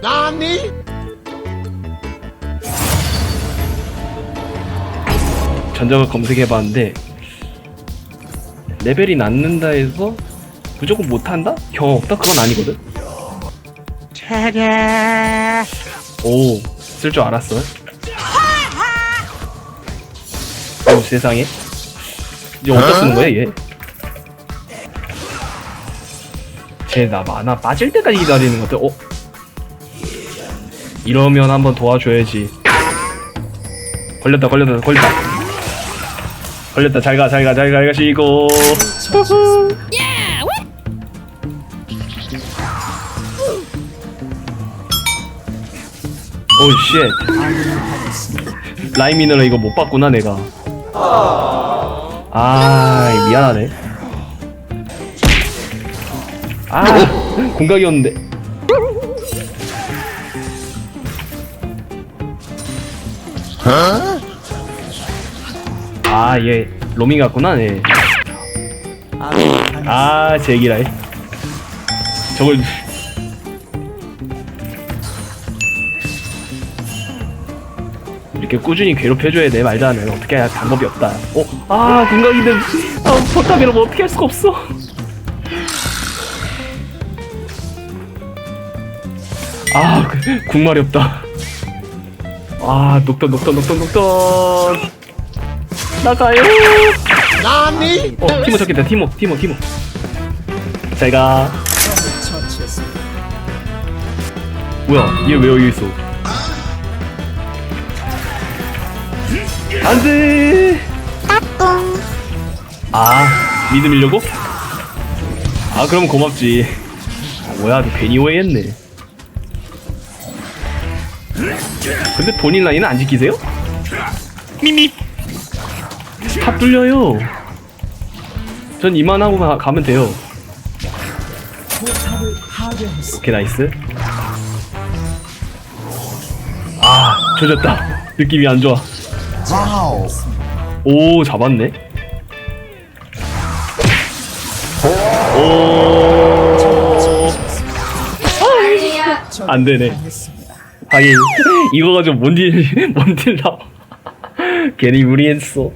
나니? 전적을 검색해봤는데 레벨이 낮는다 해서 무조건 못한다? 경험 없다? 그건 아니거든? 오, 쓸 줄 알았어. 오, 세상에. 이제 어디다 쓰는 거야, 얘? 쟤 나 만화 빠질 때까지 기다리는 것 같아. 어? 이러면 한번 도와줘야지. 걸렸다, 걸렸다, 걸렸다. 걸렸다, 잘 가, 잘 가, 잘 가, 잘 가시고. 오, 쉣. 라이미너를 이거 못 봤구나, 내가. 아, 미안하네. 아, 공각이었는데. 아, 얘 로밍 같구나, 얘. 아, 제기라이. 저걸 이렇게 꾸준히 괴롭혀줘야 돼 말자는 어떻게 해야 방법이 없다. 어, 아, 공각인데, 아, 포탑이라면 어떻게 할 수가 없어. 아, 그, 국말이 없다. 아, 녹턴, 녹턴, 녹턴, 녹턴. 나가요. 나니? 어, 티모 찾겠다, 티모, 티모, 티모. 잘 가. 뭐야, 얘 왜 여기 있어? 안 돼! 아, 미드 밀려고? 아, 그럼 고맙지. 아, 뭐야, 너 괜히 오해했네. 근데 본인 라인은 안 지키세요? 미미! 탑 뚫려요. 전 이만하고 가, 가면 돼요. 오케이, 나이스. 아, 조졌다. 느낌이 안 좋아. 와우. 오 잡았네 오 안되네 하긴 이거 가지고 뭔딜 뭔딜 나와 괜히 무리했어.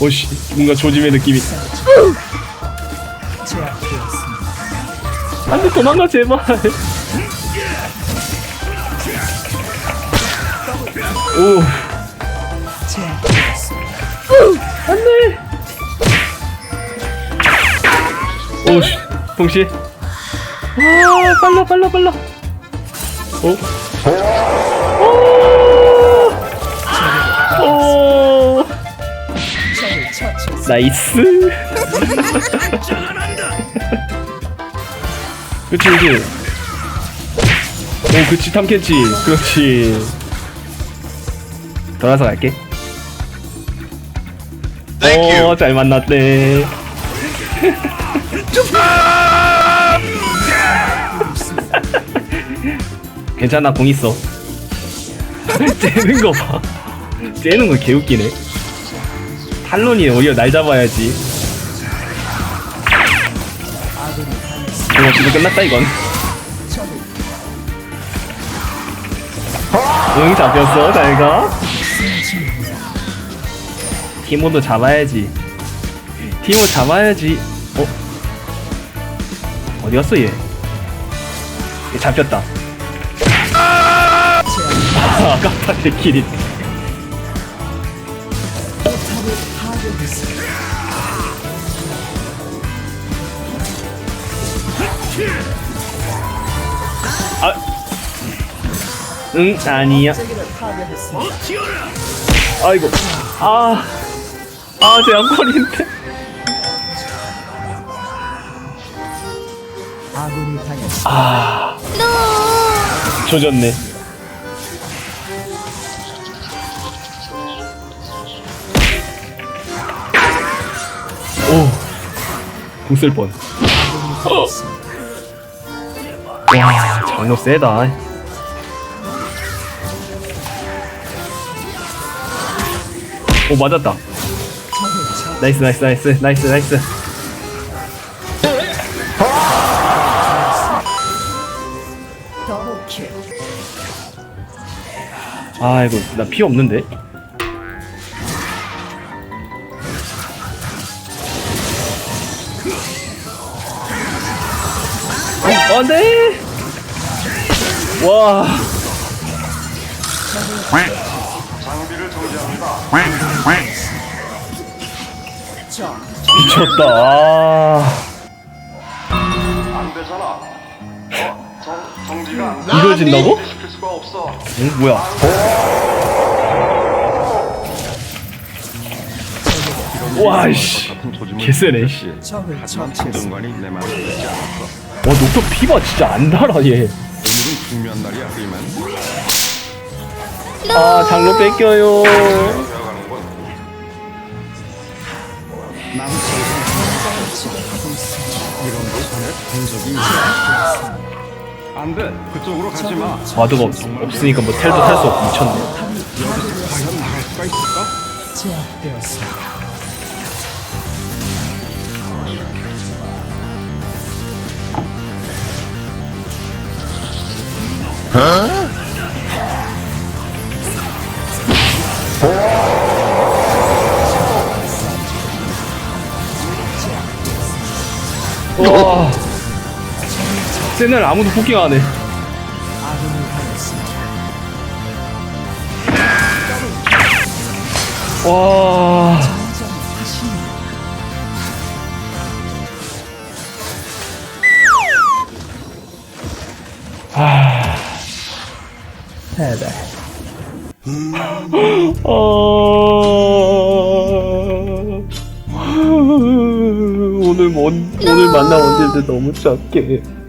오씨 뭔가 조짐의 느낌이. 안돼 도망가 제발. 오. 안돼. 오씨, 동시. 아, 빨라, 빨라, 빨라. 어? 오. 오. 나이스. 그치, 그치. 오, 그치, 탐켄치. 그렇지. 돌아서 갈게. 오, 잘 만났네. 괜찮아, 공 있어. 째는 거 봐. 째는 거 개웃기네. 탈론이 오히려 날 잡아야지. 이거 진짜 끝났다, 이건. 응, 잡혔어. 잘 가. 티모도 잡아야지. 티모 잡아야지. 어? 어디 갔어 얘? 얘 잡혔다. 아, 아깝다 내 길이. 아, 응 아니야. 아이고, 아, 아, 제 양팔인데. 아, 조졌네. 오, 궁쓸 뻔. 와, 장로 세다. 오, 맞았다. 나이스, 나이스, 나이스, 나이스, 나이스. 아 이거 나피 없는데? 어, 안돼! 와. 미쳤다. 아. 안 되잖아. 어. 없어. 응 뭐야 와이씨 개쎄네 내 말을 듣지 않았어. 와 녹조 피바 진짜 안 달아 얘. 오늘은 중요한 날이야, 그이만. 아 장로 뺏겨요. 안 돼. 그쪽으로 가지 마. 와드가 없, 없으니까 뭐 텔도 탈 수 없고 미쳤네. 과연 나갈 수가 있을까? 제압되었습니다. 와. 세날 아무도 포킹 안 해. 와. 패배. 아. 오늘 뭔 오늘 만난 언제들 너무 작게.